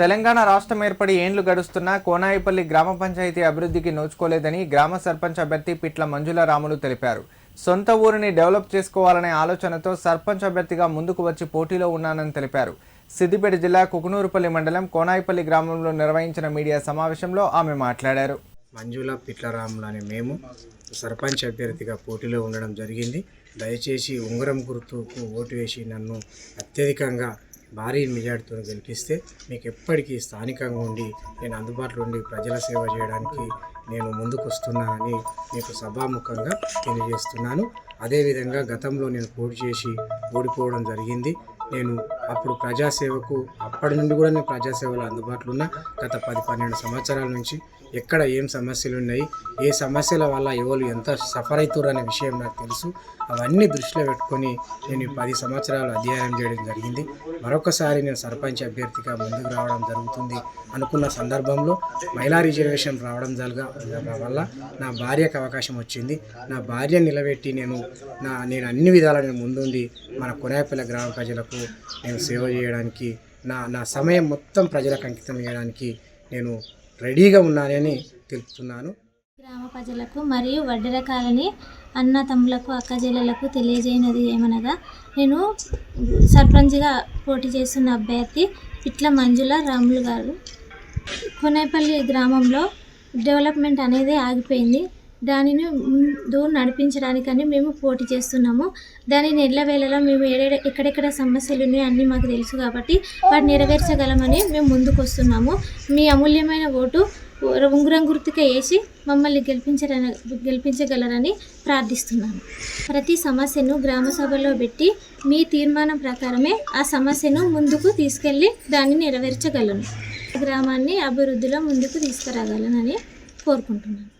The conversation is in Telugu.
తెలంగాణ రాష్ట్రం ఏర్పడి ఏండ్లు గడుస్తున్నా కోనాయిపల్లి గ్రామ పంచాయతీ అభివృద్ధికి నోచుకోలేదని గ్రామ సర్పంచ్ అభ్యర్థి పిట్ల మంజుల రాములు తెలిపారు. సొంత ఊరిని డెవలప్ చేసుకోవాలనే ఆలోచనతో సర్పంచ్ అభ్యర్థిగా ముందుకు వచ్చి పోటీలో ఉన్నానని తెలిపారు. సిద్దిపేట జిల్లా కుకునూరుపల్లి మండలం కోనాయిపల్లి గ్రామంలో నిర్వహించిన మీడియా సమావేశంలో ఆమె మాట్లాడారు. మంజుల పిట్లరాములు అనే మేము సర్పంచ్ అభ్యర్థిగా పోటీలో ఉండడం జరిగింది. దయచేసి ఉంగరం గుర్తుకు ఓటు వేసి నన్ను అత్యధికంగా భారీ మెజార్టీతో గెలిపిస్తే మీకు ఎప్పటికీ స్థానికంగా ఉండి నేను అందుబాటులో ఉండి ప్రజల సేవ చేయడానికి నేను ముందుకు వస్తున్నానని మీకు సభాముఖంగా తెలియజేస్తున్నాను. అదేవిధంగా గతంలో నేను పోటీ చేసి ఓడిపోవడం జరిగింది. నేను అప్పుడు ప్రజాసేవకు అప్పటి నుండి కూడా నేను ప్రజాసేవలో అందుబాటులో ఉన్న. గత పది పన్నెండు సంవత్సరాల నుంచి ఎక్కడ ఏం సమస్యలు ఉన్నాయి ఏ సమస్యల వల్ల ఎవరు ఎంత సఫర్ అవుతారు అనే విషయం నాకు తెలుసు. అవన్నీ దృష్టిలో పెట్టుకొని నేను ఈ పది సంవత్సరాలు అధ్యయనం చేయడం జరిగింది. మరొకసారి నేను సర్పంచ్ అభ్యర్థిగా ముందుకు రావడం జరుగుతుంది అనుకున్న సందర్భంలో మహిళా రిజర్వేషన్ రావడం జరగ వల్ల నా భార్యకు అవకాశం వచ్చింది. నా భార్య నిలబెట్టి నేను నా నేను అన్ని విధాల నేను ముందుండి మన కొనాయపల్లి గ్రామ ప్రజలకు నేను సేవ చేయడానికి నా నా సమయం మొత్తం ప్రజలకు అంకితం చేయడానికి నేను రెడీగా ఉన్నానని తెలుపుతున్నాను. గ్రామ ప్రజలకు మరియు వడ్డెర కాలనీ అన్న తమ్ములకు అక్కజెల్లెలకు తెలియజేయనది ఏమనగా నేను సర్పంచ్గా పోటీ చేస్తున్న అభ్యర్థి పిట్ల మంజుల రాములు గారు. కొనేపల్లి గ్రామంలో డెవలప్మెంట్ అనేది ఆగిపోయింది. దానిని ముందు నడిపించడానికని మేము పోటీ చేస్తున్నాము. దానిని ఎల్లవేళలా మేము ఏడే ఎక్కడెక్కడ సమస్యలు ఉన్నాయో అన్నీ మాకు తెలుసు కాబట్టి వాటిని నెరవేర్చగలమని మేము ముందుకు వస్తున్నాము మీ అమూల్యమైన ఓటు ఉంగరం గుర్తుగా వేసి మమ్మల్ని గెలిపించర గెలిపించగలరని ప్రార్థిస్తున్నాను ప్రతి సమస్యను గ్రామ సభలో పెట్టి మీ తీర్మానం ప్రకారమే ఆ సమస్యను ముందుకు తీసుకెళ్ళి దాన్ని నెరవేర్చగలను. గ్రామాన్ని అభివృద్ధిలో ముందుకు తీసుకురాగలనని కోరుకుంటున్నాను.